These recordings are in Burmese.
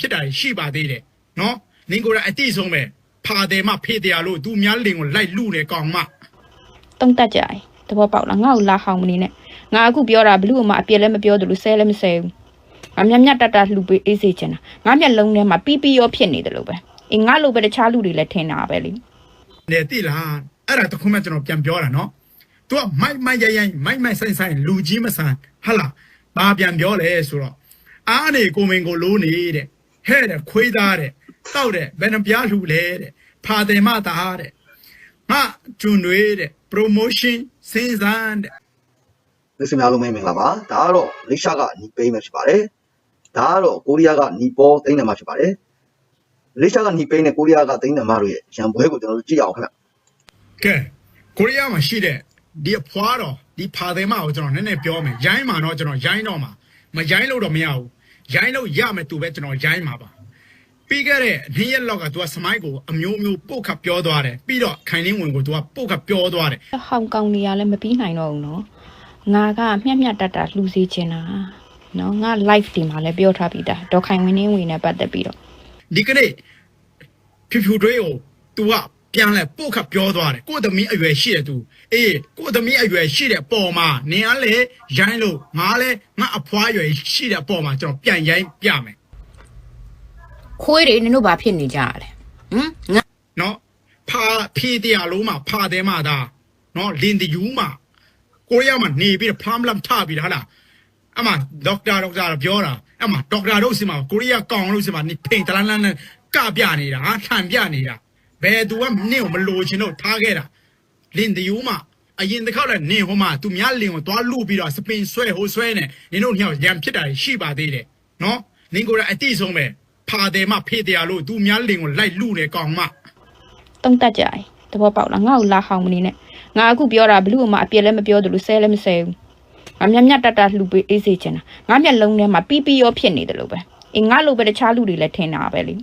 ဖြစ်တာရှိပါသေးတယ်နော်နင်ကိုယ်တိုင်အတိဆုံးပဲဖာတယ်မဖေးတယ်လို့သူများလင်ကိုလိုက်လူနေကောင်မတုံးတက်ကြတယ်တဘောပေါက်လားငါ့ကိုလာဟောင်းမနေနဲ့ငါအခုပြောတာဘလူးကမှအပြစ်လည်းမပြောသလိုဆဲလည်းမဆဲဘူးငါမြတ်မြတ်တတလှူပေးအေးစေချင်တာငါမျက်လုံးထဲမှာပီပီရောဖြစ်နေတယ်လို့ပဲအေးငါလိုပဲတခြားလူတွေလည်းထင်တာပဲလေနေတိလားအဲ့ဒါတခုမှကျွန်တော်ပြန်ပြောတာနော် तू ကမိုက်မိုက်ရိုင်းရိုင်းမိုက်မိုက်ဆိုင်ဆိုင်လူကြီးမဆန်ဟလာဘာပြန်ပြောလဲဆိုတော့အားနေကိုမင်ကိုလိုးနေတဲ့ ဟဲ့တဲ့ခွေးသားတဲ့တောက်တဲ့ဘယ်နှပြားလှူလဲတဲ့ဖာတယ်မသားတဲ့ငါကျွန်းတွေတဲ့ promotion စင်စမ်းတဲ့မိတ်ဆွေများလုံးမင်္ဂလာပါဒါကတော့လိရှားကနီပိန်းမှာဖြစ်ပါတယ်ဒါကတော့ကိုရီးယားကနီပေါ်သိန်းနံမှာဖြစ်ပါတယ်လိရှားကနီပိန်းနဲ့ကိုရီးယားကသိန်းနံမှာတို့ရဲ့ရန်ပွဲကိုကျွန်တော်တို့ကြည့်အောင်ခင်ဗျကဲကိုရီးယားမှာရှိတဲ့ဒီအဖွားတော်ဒီဖာတယ်မကိုကျွန်တော်နည်းနည်းပြောမယ်ရိုင်းမှာတော့ကျွန်တော်ရိုင်းတော့မှာမရိုင်းလို့တော့မရဘူး ရိုင်းလို့ရမယ်သူပဲကျွန်တော်ရိုင်းမှာပါပြီးခဲ့တဲ့နေ့ရက်လောက်ကသူကစမိုင်းကိုအမျိုးမျိုးပုတ်ခတ်ပြောသွားတယ်ပြီးတော့ခိုင်လင်းဝင်ကိုသူကပုတ်ခတ်ပြောသွားတယ်ဟောင်ကောင်နေရာလည်းမပြီးနိုင်တော့ဘူးနော်ငါကမျက်မျက်တတ်တာလှူစီချင်တာနော်ငါ live ဒီမှာလည်းပြောထားပြီးတာဒေါ်ခိုင်ဝင်းင်းဝင်နဲ့ပတ်သက်ပြီးတော့ဒီကနေ့ဖြူဖြူတွေးကို तू က ပြန်လဲပုတ်ခတ်ပြောသွားတယ်ကိုယ့်သမီးအရွယ်ရှိတယ် तू အေးကိုယ့်သမီးအရွယ်ရှိတဲ့ပုံမှာနင်ကလေရိုင်းလို့ငါလဲငါအဖွားအရွယ်ရှိတဲ့ပုံမှာကျွန်တော်ပြန်ရိုင်းပြမယ်ခွေးတွေနင်တို့ဘာဖြစ်နေကြရလဲဟမ်ငါနော်ဖာဖီတရားလုံးမှာဖာတယ်မှာဒါနော်လင်တယူမှာကိုရီးယားမှာနေပြီးဖလမ်လမ်ထပြီးတာဟာလားအမဒေါက်တာဒေါက်တာပြောတာအမဒေါက်တာတို့စီမှာကိုရီးယားကောင်လို့စီမှာနေဖိန်တလန်းလန်းနဲ့ကပြနေတာဟာထန်ပြနေတာ ဘယ်သူကနင့်ကိုမလိုချင်တော့ထားခဲ့တာလင်တယူမှာအရင်တစ်ခါလည်းနင်ဟိုမှာသူများလင်ကိုသွားလူပြီးတော့စပင်ဆွဲဟိုဆွဲနေနင်တို့ညောင်ရံဖြစ်တာရှိပါသေးတယ်နော်နင်ကိုယ်တိုင်အတိဆုံးပဲဖာတယ်မဖေးတယ်လို့သူများလင်ကိုလိုက်လူနေကောင်မတုံးတက်ကြတယ်တဘောပေါက်လားငါ့ကိုလာဟောင်းမနေနဲ့ငါအခုပြောတာဘလူးကမှအပြစ်လည်းမပြောသလိုဆဲလည်းမဆဲဘူးငါမြတ်မြတ်တတလှူပေးအေးစေချင်တာငါမျက်လုံးထဲမှာပီပီရောဖြစ်နေတယ်လို့ပဲအေးငါလိုပဲတခြားလူတွေလည်းထင်တာပဲလေ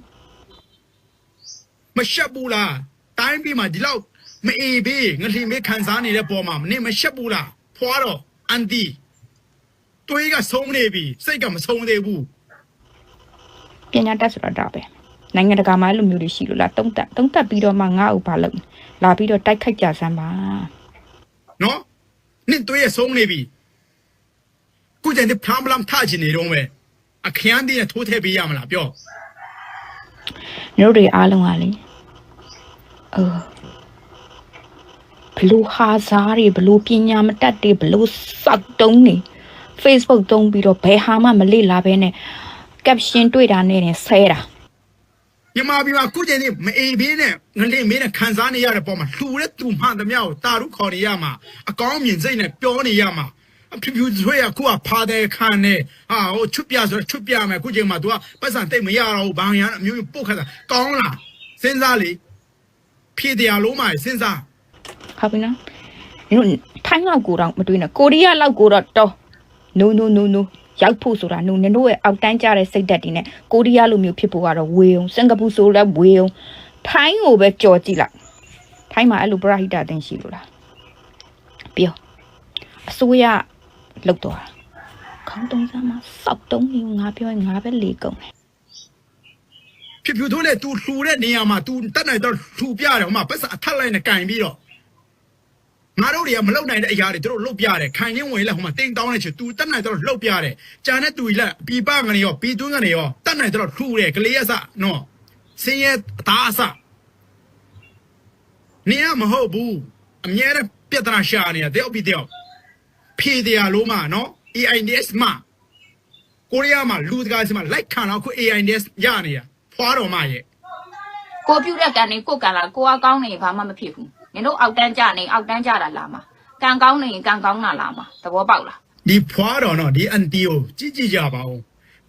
မရှက်ဘူးလားတိုင်းပြည်မှာဒီလောက်မအေးဘေးငလျင်မေးခံစားနေတဲ့ပေါ်မှာမနေမရှက်ဘူးလားဖွာတော့အန်တီတွေးကဆုံးနေပြီစိတ်ကမဆုံးသေးဘူးပညာတတ်ဆိုတာဒါပဲနိုင်ငံတကာမှာအဲ့လိုမျိုးတွေရှိလို့လားတုံးတက်တုံးတက်ပြီးတော့မှငါ့ကိုဘာလုပ်လာပြီးတော့တိုက်ခိုက်ကြစမ်းပါနော်နင့်တွေးရဆုံးနေပြီခုကျန်တဲ့ဖလမ်လမ်ထားချင်နေတော့မယ်အခရမ်းဒီနဲ့ထိုးထည့်ပေးရမလားပြော ညတို့တွေအားလုံးကလေအော်ဘလူဟာစားတွေဘလူပညာမတတ်တွေဘလူစောက်တုံးနေ Facebook တုံးပြီးတော့ဘယ်ဟာမှမလေ့လာဘဲနဲ့ caption တွေ့တာနဲ့တင်ဆဲတာမြန်မာပြည်မှာခုကျန်တဲ့မအေးဘေးနဲ့ငလျင်မေးနဲ့ခံစားနေရတဲ့ပေါ်မှာလှူတဲ့သူမှန်သမျှကိုတာရုခေါ်နေရမှာအကောင်းမြင်စိတ်နဲ့ပြောနေရမှာအ ဖြူဖြူဆွေးရခုကဖာတဲ့ခံနေဟာဟိုချွတ်ပြဆိုချွတ်ပြမယ်ခုချိန်မှာ तू ကပတ်စံတိတ်မရတော့ဘူးဘာရအမျိုးမျိုးပုတ်ခတ်တာကောင်းလားစဉ်းစားလေဖြည့်တရားလုံးမှာစဉ်းစားဟုတ်ပြီနော်ညတို့ထိုင်းလောက်ကိုတော့မတွေ့နဲ့ကိုရီးယားလောက်ကိုတော့တော့ no no no no ရောက်ဖို့ဆိုတာနုနင်တို့ရဲ့အောက်တန်းကြတဲ့စိတ်ဓာတ်တွေနဲ့ကိုရီးယားလိုမျိုးဖြစ်ဖို့ကတော့ဝေအောင်စင်ကာပူဆိုလည်းဝေအောင်ထိုင်းကိုပဲကြော်ကြည့်လိုက်ထိုင်းမှာအဲ့လိုပရဟိတအသင်းရှိလို့လားပြောအစိုးရ လုတ်တော့တာခေါင်းတုံးစားမှာစောက်တုံးနေငါပြောရင်ငါပဲလေကုန်တယ် ဖြူဖြူထိုးနဲ့ तू လှူတဲ့နေရာမှာ तू တတ်နိုင်တော့လှူပြတယ်ဟိုမှာပတ်စံအထက်လိုက်နဲ့ကင်ပြီးတော့ငါတို့တွေကမလုံနိုင်တဲ့အရာတွေတို့လှုပ်ပြတယ်ခိုင်ရင်းဝင်လဲဟိုမှာတိမ်တောင်းနေချေ तू တတ်နိုင်တော့လှုပ်ပြတယ်ကြံတဲ့သူကြီးလက်ပြပကနေရောပြီးသွင်းကနေရောတတ်နိုင်တော့လှူတယ်ကလေးရစနော်စင်းရဲ့အသားအစနေရမဟုတ်ဘူးအမြဲတမ်းပြဿနာရှာနေတာတယောက်ပြီးတယောက် ဖြေတရားလုံးမှာနော် AIDS မှာကိုရီးယားမှာလူတကာစီမှာလိုက်ခံတော့ခု AIDS ရနေတာဖွားတော်မရဲ့ကိုပြုတ်တဲ့ကန်နေကိုကန်လာကိုကကောင်းနေဘာမှမဖြစ်ဘူးနင်တို့အောက်တန်းကြနေအောက်တန်းကြတာလာမှာကန်ကောင်းနေရင်ကန်ကောင်းတာလာမှာသဘောပေါက်လားဒီဖွားတော်နော်ဒီအန်တီကိုကြည့်ကြည့်ကြပါဦး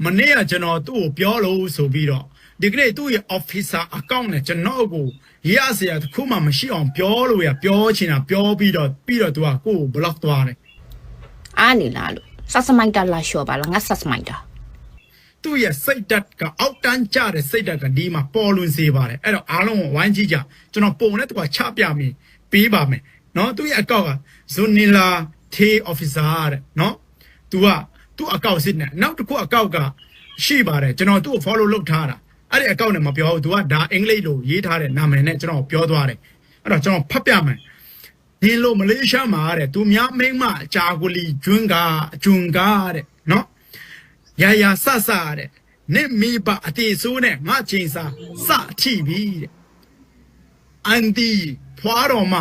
မနေ့ကကျွန်တော်သူ့ကိုပြောလို့ဆိုပြီးတော့ဒီကနေ့သူ့ရဲ့ officer account နဲ့ကျွန်တော်ကိုရရစရာတစ်ခုမှမရှိအောင်ပြောလို့ရပြောချင်တာပြောပြီးတော့ပြီးတော့သူကကိုယ့်ကို block သွားတယ် အားနေလားလို့ဆတ်စမိုက်တာလာလျှော်ပါလားငါဆတ်စမိုက်တာသူ့ရဲ့စိတ်ဓာတ်ကအောက်တန်းကျတဲ့စိတ်ဓာတ်ကဒီမှာပေါ်လွင်စေပါတယ်အဲ့တော့အားလုံးကိုဝိုင်းကြည့်ကြကျွန်တော်ပုံနဲ့တူကချပြမိပေးပါမယ်နော်သူ့ရဲ့အကောက်ကဇွန်နီလာထေး officer တဲ့နော်သူကသူ့အကောက်စစ်နေနောက်တစ်ခုအကောက်ကရှိပါတယ်ကျွန်တော်သူ့ကို follow လုပ်ထားတာအဲ့ဒီ account နဲ့မပြောဘူး तू ကဒါအင်္ဂလိပ်လိုရေးထားတဲ့နာမည်နဲ့ကျွန်တော်ပြောသွားတယ်အဲ့တော့ကျွန်တော်ဖတ်ပြမယ် နင်းလို့မလေးရှားမှာတဲ့သူများမိန်းမအကြာကိုလီကျွန်းကအကျွန်းကားတဲ့နော်ရာရာဆဆတဲ့နင့်မိဘအတေဆိုးနဲ့ငါချင်းစာစအထိပြီတဲ့အန်တီဖွာတော်မ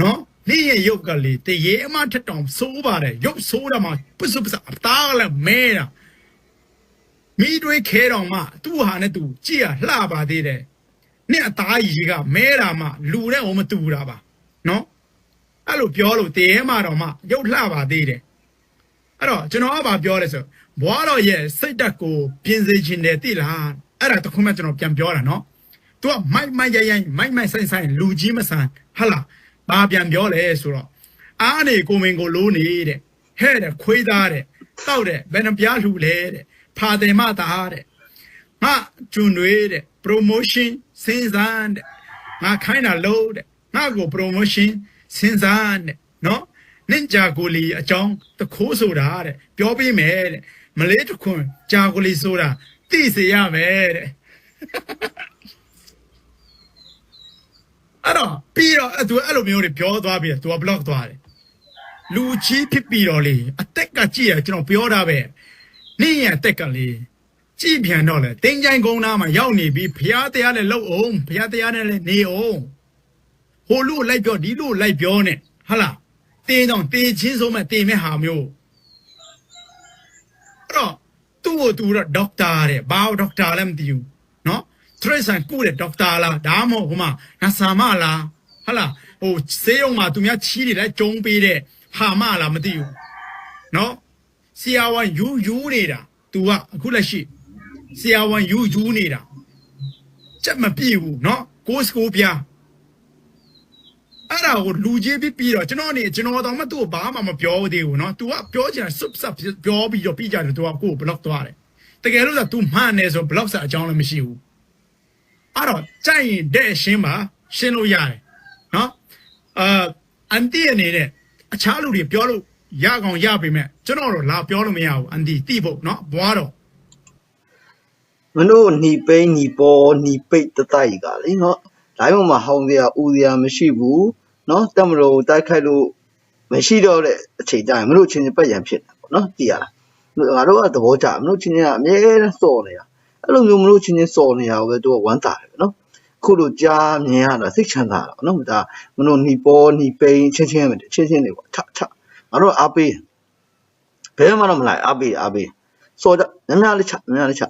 နော်နေ့ရဲ့ရုပ်ကလေးတရေအမထက်တောင်ဆိုးပါတယ်ရုပ်ဆိုးတာမှပုစုပစအသားကလည်းမဲတာမိတွေးခဲတော်မှသူ့ဟာနဲ့သူကြည့်ရလှပါသေးတယ်။နှစ်အသားကြီးကမဲတာမှလူနဲ့ဟိုမတူတာပါ နော်။အဲ့လိုပြောလို့တဲမှတော့မှရုပ်လှပါသေးတယ်။အဲ့တော့ကျွန်တော်ကဘာပြောလဲဆိုဘွားတော်ရဲ့စိတ်ဓာတ်ကိုပြင်စေခြင်းတယ်သိလား။အဲ့ဒါတခုမှကျွန်တော်ပြန်ပြောတာနော်။ तू ကမိုက်မိုက်ရိုက်ရိုက်မိုက်မိုက်ဆိုင်ဆိုင်လူကြီးမဆန်ဟလာဘာပြန်ပြောလဲဆိုတော့အားနေကိုမင်ကိုလိုးနေတဲ့ဟဲ့တဲ့ခွေးသားတဲ့တောက်တဲ့ဘယ်နှပြားလှူလဲတဲ့ဖာတယ်မသားတဲ့ငါကျွန်းတွေတဲ့ promotion စဉ်းစားတဲ့ငါခိုင်းတာလို့တဲ့ ငါကို promotion စဉ်းစားတဲ့နော်နင်ဂျာကိုလီအကြောင်းတခိုးဆိုတာတဲ့ပြောပေးမယ်တဲ့မလေးတခွန်းဂျာကိုလီဆိုတာသိစေရမယ်တဲ့အဲ့တော့ပြီးတော့အဲ့သူအဲ့လိုမျိုးတွေပြောသွားပြီးတော့သူက block သွားတယ်လူကြီးဖြစ်ပြီးတော့လေအသက်ကကြည့်ရကျွန်တော်ပြောတာပဲနင့်ရဲ့အသက်ကလေကြည့်ပြန်တော့လေတင်းချိုင်းကုန်းသားမှာရောက်နေပြီးဖျားတရားနဲ့လှုပ်အောင်ဖျားတရားနဲ့လည်းနေအောင် ဟိုလူကိုလိုက်ပြောဒီလူကိုလိုက်ပြောနဲ့ဟာလားတင်းတော့တင်းချင်းဆုံးမဲ့တင်းမဲ့ဟာမျိုးအဲ့တော့သူ့ကိုသူတော့ဒေါက်တာတဲ့ဘာဒေါက်တာလည်းမသိဘူးနော်ထရစ်ဆန်ကုတဲ့ဒေါက်တာလားဒါမှမဟုတ်ဟိုမှာနဆာမလားဟာလားဟိုဆေးရုံမှာသူများချီးနေလဲကျုံပေးတဲ့ဟာမလားမသိဘူးနော်ဆီယာဝန်ယူယူနေတာ तू ကအခုလက်ရှိဆီယာဝန်ယူယူနေတာကြက်မပြည့်ဘူးနော်ကိုစကိုပြ အဲ့ဒါကိုလူကြီးပြီးပြီးတော့ကျွန်တော်နေကျွန်တော်တော့မှသူ့ကိုဘာမှမပြောသေးဘူးနော် तू ကပြောချင်တာစွပ်စပ်ပြောပြီးတော့ပြီးကြတယ် तू ကကိုကိုဘလော့သွားတယ်တကယ်လို့ဆို तू မှန်နေဆိုဘလော့ဆက်အကြောင်းလည်းမရှိဘူး အဲ့တော့ကြိုက်ရင်တဲ့ရှင်းပါရှင်းလို့ရတယ်နော်အာအန်တီအနေနဲ့အခြားလူတွေပြောလို့ရကောင်ရပေမဲ့ကျွန်တော်တော့လာပြောလို့မရဘူးအန်တီတိဖို့နော်ဘွားတော့ မင်းတို့หนีပိန်းหนีပေါ်หนีပိတ်တတိုက်ကလေနော်လိုင်းပေါ်မှာဟောင်းစရာဦးစရာမရှိဘူး နော်တက်မလို့တိုက်ခိုက်လို့မရှိတော့တဲ့အချိန်ကျရင်မင်းတို့ချင်းချင်းပတ်ရန်ဖြစ်တယ်ပေါ့နော်ကြည်ရလားငါတို့ကသဘောကျမင်းတို့ချင်းချင်းကအမြဲတမ်းစော်နေတာအဲ့လိုမျိုးမင်းတို့ချင်းချင်းစော်နေတာကိုပဲသူကဝမ်းသာတယ်နော်ခုလိုကြားမြင်ရတာစိတ်ချမ်းသာတာပေါ့နော်ဒါမင်းတို့หนีပေါ်หนีပိန်းချင်းချင်းပဲချင်းချင်းတွေပေါ့ထထငါတို့အားပေးဘယ်မှတော့မလိုက်အားပေးအားပေးစော်ကြများများလေးချများများလေးချ